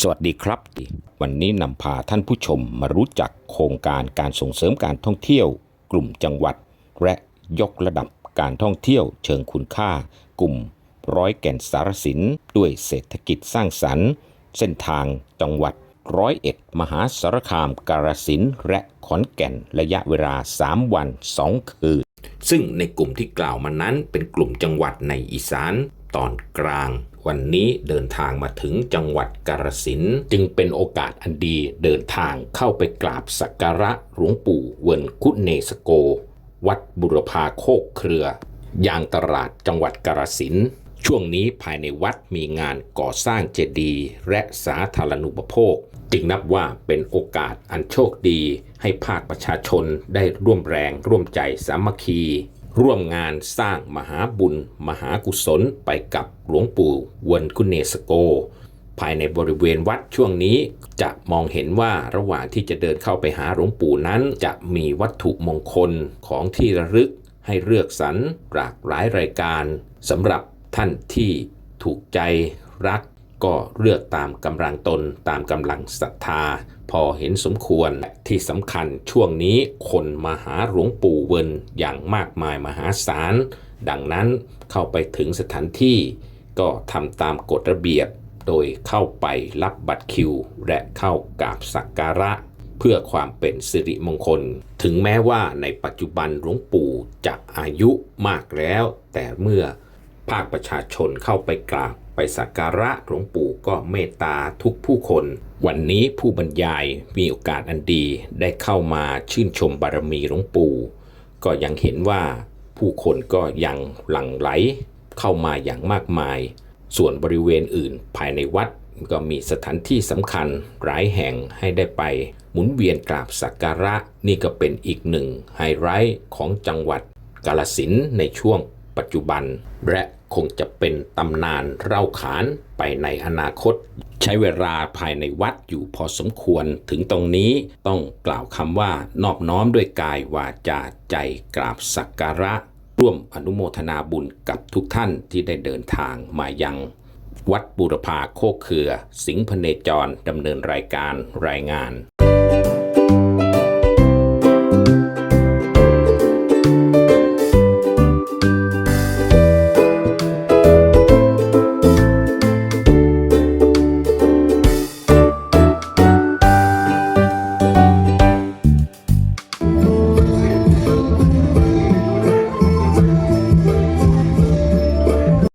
สวัสดีครับ วันนี้นำพาท่านผู้ชมมารู้จักโครงการการส่งเสริมการท่องเที่ยว กลุ่มจังหวัด และยกระดับการท่องเที่ยวเชิงคุณค่า กลุ่มร้อยแก่นสารสินด้วยเศรษฐกิจสร้างสรรค์ เส้นทางจังหวัดร้อยเอ็ดมหาสารคามกาฬสินและขอนแก่นระยะเวลา 3 วัน 2 คืน ซึ่งในกลุ่มที่กล่าวมานั้นเป็นกลุ่มจังหวัดในอีสาน ตอนกลาง วันนี้เดินทางมาถึงจังหวัดกาฬสินจึงเป็นโอกาสอันดีเดินทางเข้าไปกราบสักการะหลวงปู่เวินคุเนสโก วัดบุรพาโคกเครือยางตลาดจังหวัดกาฬสินช่วงนี้ภายในวัดมีงานก่อสร้างเจดีย์และสาธารณูปโภค จึงนับว่าเป็นโอกาสอันโชคดี ให้ภาคประชาชนได้ร่วมแรงร่วมใจสามัคคี ร่วมงานสร้างมหาบุญ มหากุศลไปกับหลวงปู่วนคุณเนสโก ภายในบริเวณวัดช่วงนี้จะมองเห็นว่าระหว่างที่จะเดินเข้าไปหาหลวงปู่นั้น จะมีวัตถุมงคลของที่ระลึกให้เลือกสรรหลากหลายรายการสำหรับท่านที่ถูกใจรักก็เลือกตามกำลังตนตามกำลังศรัทธา พอเห็นสมควรที่สำคัญช่วงนี้คนมาหาหลวงปู่เวินอย่างมากมายมหาศาล ดังนั้นเข้าไปถึงสถานที่ ก็ทำตามกฎระเบียบ โดยเข้าไปรับบัตรคิว และเข้ากราบสักการะ เพื่อความเป็นสิริมงคล ถึงแม้ว่าในปัจจุบันหลวงปู่จะอายุมากแล้ว แต่เมื่อภาคประชาชนเข้าไปกราบ ไปสักการะหลวงปู่ก็เมตตาทุกผู้คน วันนี้ผู้บรรยายมีโอกาสอันดีได้เข้ามาชื่นชมบารมีหลวงปู่ ก็ยังเห็นว่าผู้คนก็ยังหลั่งไหลเข้ามาอย่างมากมาย ส่วนบริเวณอื่นภายในวัดก็มีสถานที่สำคัญหลายแห่งให้ได้ไป หมุนเวียนกราบสักการะนี่ก็เป็นอีกหนึ่งไฮไลท์ของจังหวัดกาลสินในช่วงปัจจุบัน และ คงจะเป็นตำนานเล่าขานไปในอนาคต ใช้เวลาภายในวัดอยู่พอสมควรถึงตรงนี้ต้องกล่าวคำว่านอบน้อมด้วยกายวาจาใจกราบสักการะ ร่วมอนุโมทนาบุญกับทุกท่านที่ได้เดินทางมายังวัดบูรพาโคกเครือ สิงห์พเนจรดำเนินรายการรายงาน